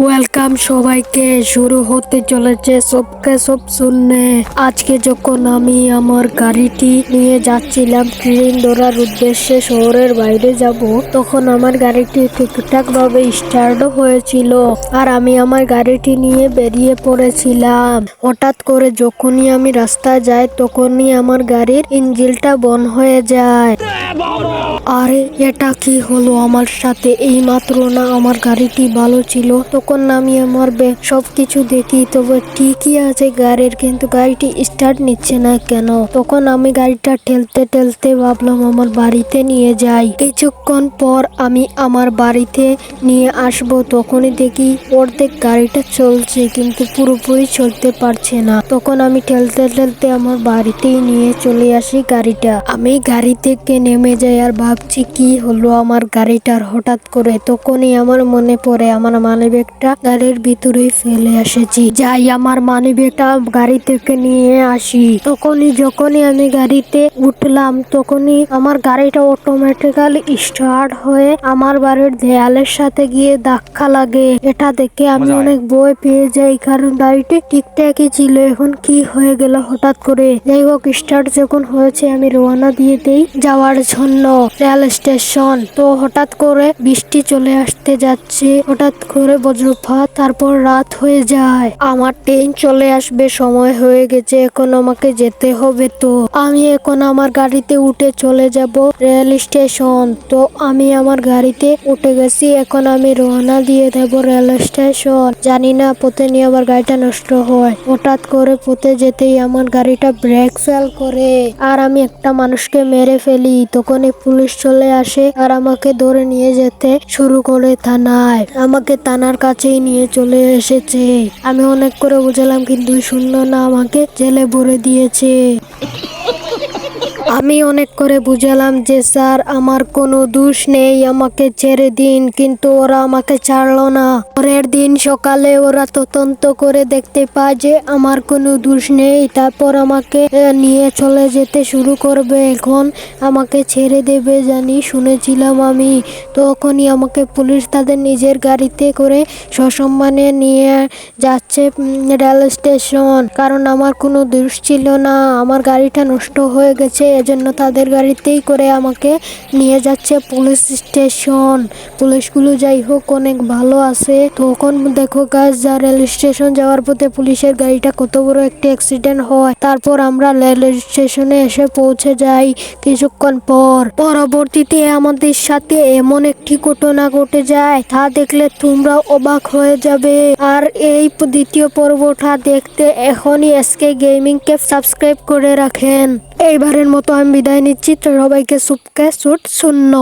Welcome সবাইকে, শুরু হতে চলেছে সবকে সব শুননে আজকে যখন আমি আমার গাড়িটি নিয়ে যাচ্ছিলাম ট্রেন ধরার উদ্দেশ্যে শহরের বাইরে যাব, তখন আমার গাড়িটি ঠিকঠাক ভাবে স্টার্টও হয়েছিল আর আমি আমার গাড়িটি নিয়ে বেরিয়ে পড়েছিলাম। হঠাৎ করে যখনই আমি রাস্তায় যাই, তখনই আমার গাড়ির ইঞ্জিলটা বন্ধ হয়ে যায়। আরে, এটা কি হলো আমার সাথে? এই মাত্র না আমার গাড়িটি ভালো ছিল, তখন আমার ব্যাগ সবকিছু দেখি, তবে ঠিকই আছে গাড়ির, কিন্তু গাড়িটি স্টার্ট নিচ্ছে না কেন? তখন আমি গাড়িটা ঠেলতে ঠেলতে ভাবলাম আমার বাড়িতে নিয়ে যাই। কিছুক্ষণ পর আমি আমার বাড়িতে নিয়ে আসব, তখনই দেখি অর্ধেক গাড়িটা চলছে, কিন্তু পুরোপুরি চলতে পারছে না। তখন আমি ঠেলতে ঠেলতে আমার বাড়িতেই নিয়ে চলে আসি গাড়িটা। আমি গাড়ি থেকে নেমে যাই আর ভাবছি কি হলো আমার গাড়িটার হঠাৎ করে তখনই আমার মনে পড়ে আমার মানিব্যাগটা গাড়ির ভিতরেই ফেলে এসেছি। যাই আমার মানিব্যাগটা গাড়ি থেকে নিয়ে আসি। তখনই যখনই আমি গাড়িতে উঠলাম তখনই আমার গাড়িটা অটোমেটিক্যালি স্টার্ট হয়ে আমার বাড়ির দেয়ালের সাথে গিয়ে ধাক্কা লাগে। এটা দেখে আমি অনেক বই পেয়ে যাই কারণ গাড়িটি ঠিকঠাকই ছিল। এখন কি হয়ে গেল হঠাৎ করে? যাই হোক স্টার্ট যখন হয়েছে আমি রওনা দিয়ে দেই। যাওয়ার জন্য রেল স্টেশন। তো হঠাৎ করে বৃষ্টি চলে আসতে যাচ্ছে। হঠাৎ করে বজ্রপাত, তারপর রাত হয়ে যায়। আমার ট্রেন চলে আসবে, সময় হয়ে গেছে, এখন আমাকে যেতে হবে তো। আমি এখন আমার গাড়িতে উঠে চলে যাব রেল স্টেশন। তো আমি আমার গাড়িতে উঠে গেছি, এখন আমি রওনা দিয়ে দেব রেল স্টেশন। জানি না, পথে নিয়ে আমার গাড়িটা নষ্ট হয়। হঠাৎ করে পথে যেতেই আমার গাড়িটা ব্রেক ফেল করে। আর আমি একটা মানুষকে মেরে ফেলি তখনই পুলিশ চলে আসে আর আমাকে ধরে নিয়ে যেতে শুরু করে থানায়। আমাকে থানার কাছেই নিয়ে চলে এসেছে। আমি অনেক করে বুঝালাম, কিন্তু শুনলো না আমাকে জেলে ভরে দিয়েছে। আমি অনেক করে বুঝালাম যে, স্যার, আমার কোনো দোষ নেই, আমাকে ছেড়ে দিন। কিন্তু ওরা আমাকে ছাড়লো না। পরের দিন সকালে ওরা তদন্ত করে দেখতে পায় যে, আমার কোনো দোষ নেই। তারপর আমাকে নিয়ে চলে যেতে শুরু করবে। এখন আমাকে ছেড়ে দেবে জানি, শুনেছিলাম আমি। তখনই আমাকে পুলিশ তাদের নিজের গাড়িতে করে সসম্মানে নিয়ে যাচ্ছে রেল স্টেশন। কারণ আমার কোনো দোষ ছিল না। আমার গাড়িটা নষ্ট হয়ে গেছে। এজন্য তাদের গাড়িতেই করে আমাকে নিয়ে যাচ্ছে পুলিশ স্টেশন। পুলিশগুলো যাই হোক, অনেক ভালো আছে। তখন দেখো গাছ যা রেল স্টেশন যাওয়ার পথে পুলিশের গাড়িটা কত বড় একটা অ্যাক্সিডেন্ট হয়। তারপর আমরা রেল স্টেশনে এসে পৌঁছে যাই কিছুক্ষণ পর। পরবর্তীতে আমাদের সাথে এমন একটি ঘটনা ঘটে যায়, তা দেখলে তোমরা অবাক হয়ে যাবে। আর এই দ্বিতীয় পর্বটা দেখতে এখনই এসকে গেমিং কে সাবস্ক্রাইব করে রাখেন। এইবারের মতো আমি বিদায় নিচ্ছি। সবাইকে সুপকে সুট শূন্য।